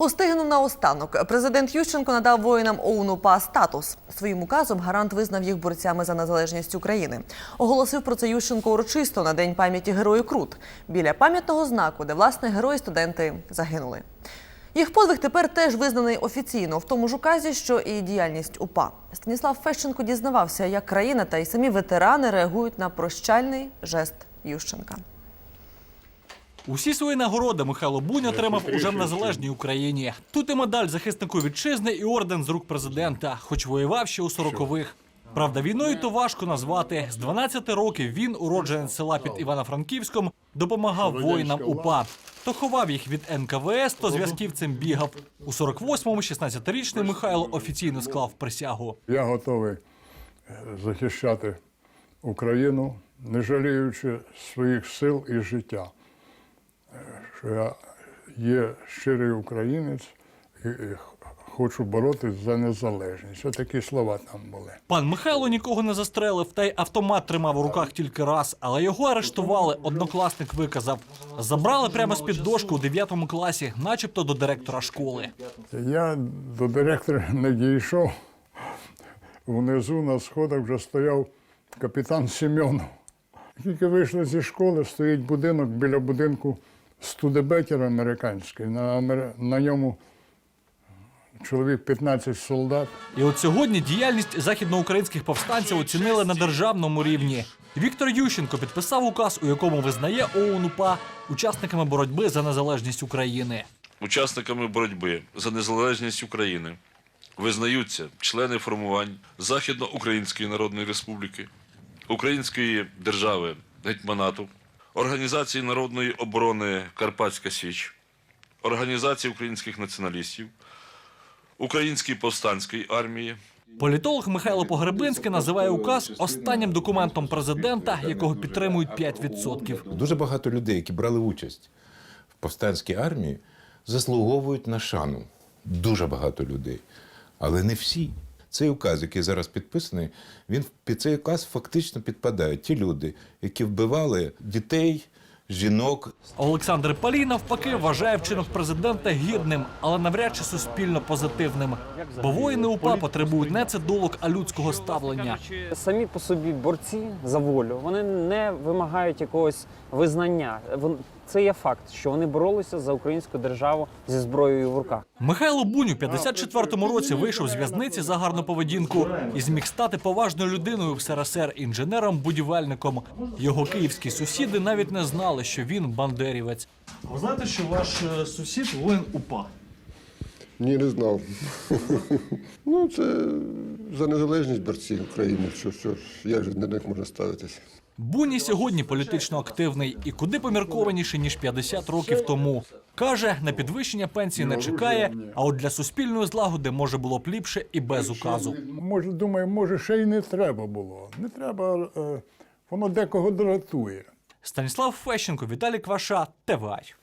Устигнув наостанок. Президент Ющенко надав воїнам ОУН УПА статус. Своїм указом гарант визнав їх борцями за незалежність України. Оголосив про це Ющенко урочисто на день пам'яті Герою Крут біля пам'ятного знаку, де власне герої студенти загинули. Їх подвиг тепер теж визнаний офіційно в тому ж указі, що і діяльність УПА. Станіслав Фещенко дізнавався, як країна та й самі ветерани реагують на прощальний жест Ющенка. Усі свої нагороди Михайло Бунь отримав уже в незалежній Україні. Тут і медаль захиснику вітчизни, і орден з рук президента, хоч воював ще у 40-х. Правда, війною то важко назвати. З 12 років він, уродженець села під Івано-Франківськом, допомагав воїнам УПА. То ховав їх від НКВС, то зв'язківцем бігав. У 48-му 16-річний Михайло офіційно склав присягу. Я готовий е, захищати Україну, не жаліючи своїх сил і життя. Що я є щирий українець і, хочу боротися за незалежність. Ось такі слова там були. Пан Михайло нікого не застрелив, та й автомат тримав у руках тільки раз, але його арештували. Однокласник виказав. Забрали прямо з під дошку у 9 класі, начебто до директора школи. Я до директора не дійшов. Внизу на сходах вже стояв капітан Семенов. Тільки вийшли зі школи, стоїть будинок біля будинку студебетер американський. На, на ньому чоловік 15 солдат. І от сьогодні діяльність західноукраїнських повстанців оцінили на державному рівні. Віктор Ющенко підписав указ, у якому визнає ОУН УПА учасниками боротьби за незалежність України. Учасниками боротьби за незалежність України визнаються члени формувань Західноукраїнської Народної Республіки, Української держави Гетьманату, Організації народної оборони Карпатська Січ, Організації українських націоналістів, Української повстанської армії, Політолог Михайло Погребинський називає указ останнім документом президента, якого підтримують 5%. Дуже багато людей, які брали участь в повстанській армії, заслуговують на шану. Дуже багато людей. Але не всі. Цей указ, який зараз підписаний, він під цей указ фактично підпадають ті люди, які вбивали дітей, жінок, Олександр Палій навпаки вважає вчинок президента гідним, але навряд чи суспільно позитивним. Бо воїни УПА потребують не цидулок, а людського ставлення. Самі по собі борці за волю вони не вимагають якогось визнання. Це є факт, що вони боролися за українську державу зі зброєю в руках. Михайло Бунь у 54-му році вийшов з в'язниці за гарну поведінку і зміг стати поважною людиною в СРСР, інженером-будівельником. Його київські сусіди навіть не знали, що він бандерівець. Ви знаєте, що ваш е, сусід воїн УПА? Ні, не знав. ну, це за незалежність борців України. Що, що, ж, як же до них можна ставитися? Бунь і сьогодні політично активний і куди поміркованіше ніж 50 років тому. Каже, на підвищення пенсії не чекає, а от для суспільної злагоди може було б ліпше і без указу. Може, думаю, може, ще й не треба було. Не треба, е, воно декого дратує. Станіслав Фещенко, Віталій Кваша, ТВАЙ.